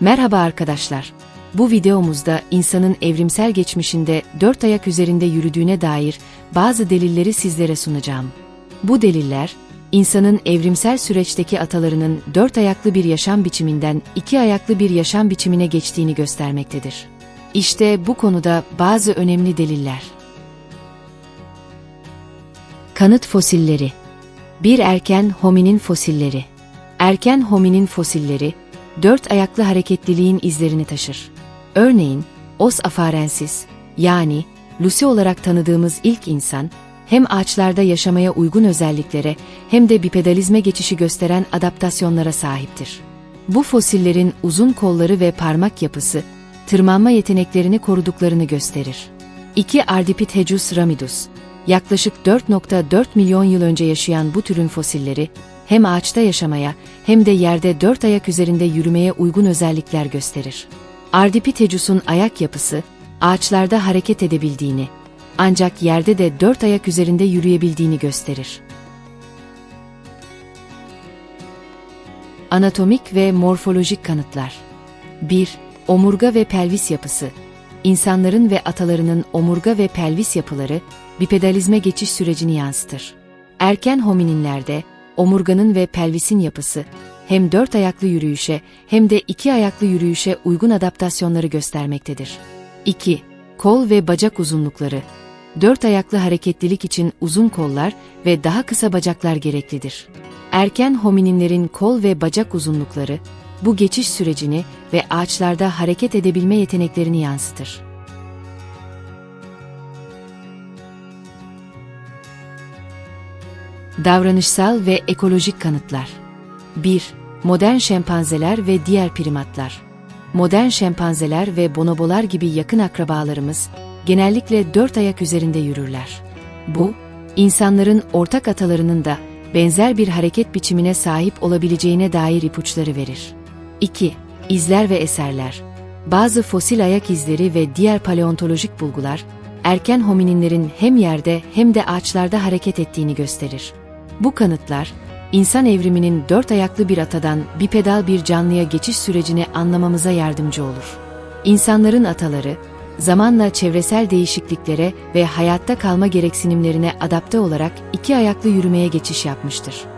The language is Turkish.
Merhaba arkadaşlar. Bu videomuzda insanın evrimsel geçmişinde dört ayak üzerinde yürüdüğüne dair bazı delilleri sizlere sunacağım. Bu deliller, insanın evrimsel süreçteki atalarının dört ayaklı bir yaşam biçiminden iki ayaklı bir yaşam biçimine geçtiğini göstermektedir. İşte bu konuda bazı önemli deliller. Kanıt fosilleri Bir erken hominin fosilleri Erken hominin fosilleri, dört ayaklı hareketliliğin izlerini taşır. Örneğin, Os afarensis, yani Lucy olarak tanıdığımız ilk insan, hem ağaçlarda yaşamaya uygun özelliklere hem de bipedalizme geçişi gösteren adaptasyonlara sahiptir. Bu fosillerin uzun kolları ve parmak yapısı, tırmanma yeteneklerini koruduklarını gösterir. 2. Ardipithecus ramidus Yaklaşık 4.4 milyon yıl önce yaşayan bu türün fosilleri, hem ağaçta yaşamaya hem de yerde dört ayak üzerinde yürümeye uygun özellikler gösterir. Ardipithecus'un ayak yapısı, ağaçlarda hareket edebildiğini, ancak yerde de dört ayak üzerinde yürüyebildiğini gösterir. Anatomik ve morfolojik kanıtlar 1. Omurga ve pelvis yapısı İnsanların ve atalarının omurga ve pelvis yapıları, bipedalizme geçiş sürecini yansıtır. Erken homininlerde, omurganın ve pelvisin yapısı, hem dört ayaklı yürüyüşe hem de iki ayaklı yürüyüşe uygun adaptasyonları göstermektedir. 2. Kol ve bacak uzunlukları. Dört ayaklı hareketlilik için uzun kollar ve daha kısa bacaklar gereklidir. Erken homininlerin kol ve bacak uzunlukları, bu geçiş sürecini ve ağaçlarda hareket edebilme yeteneklerini yansıtır. Davranışsal ve ekolojik kanıtlar 1. Modern şempanzeler ve diğer primatlar Modern şempanzeler ve bonobolar gibi yakın akrabalarımız genellikle dört ayak üzerinde yürürler. Bu, insanların ortak atalarının da benzer bir hareket biçimine sahip olabileceğine dair ipuçları verir. 2. İzler ve eserler Bazı fosil ayak izleri ve diğer paleontolojik bulgular, erken homininlerin hem yerde hem de ağaçlarda hareket ettiğini gösterir. Bu kanıtlar, insan evriminin dört ayaklı bir atadan bipedal bir canlıya geçiş sürecini anlamamıza yardımcı olur. İnsanların ataları, zamanla çevresel değişikliklere ve hayatta kalma gereksinimlerine adapte olarak iki ayaklı yürümeye geçiş yapmıştır.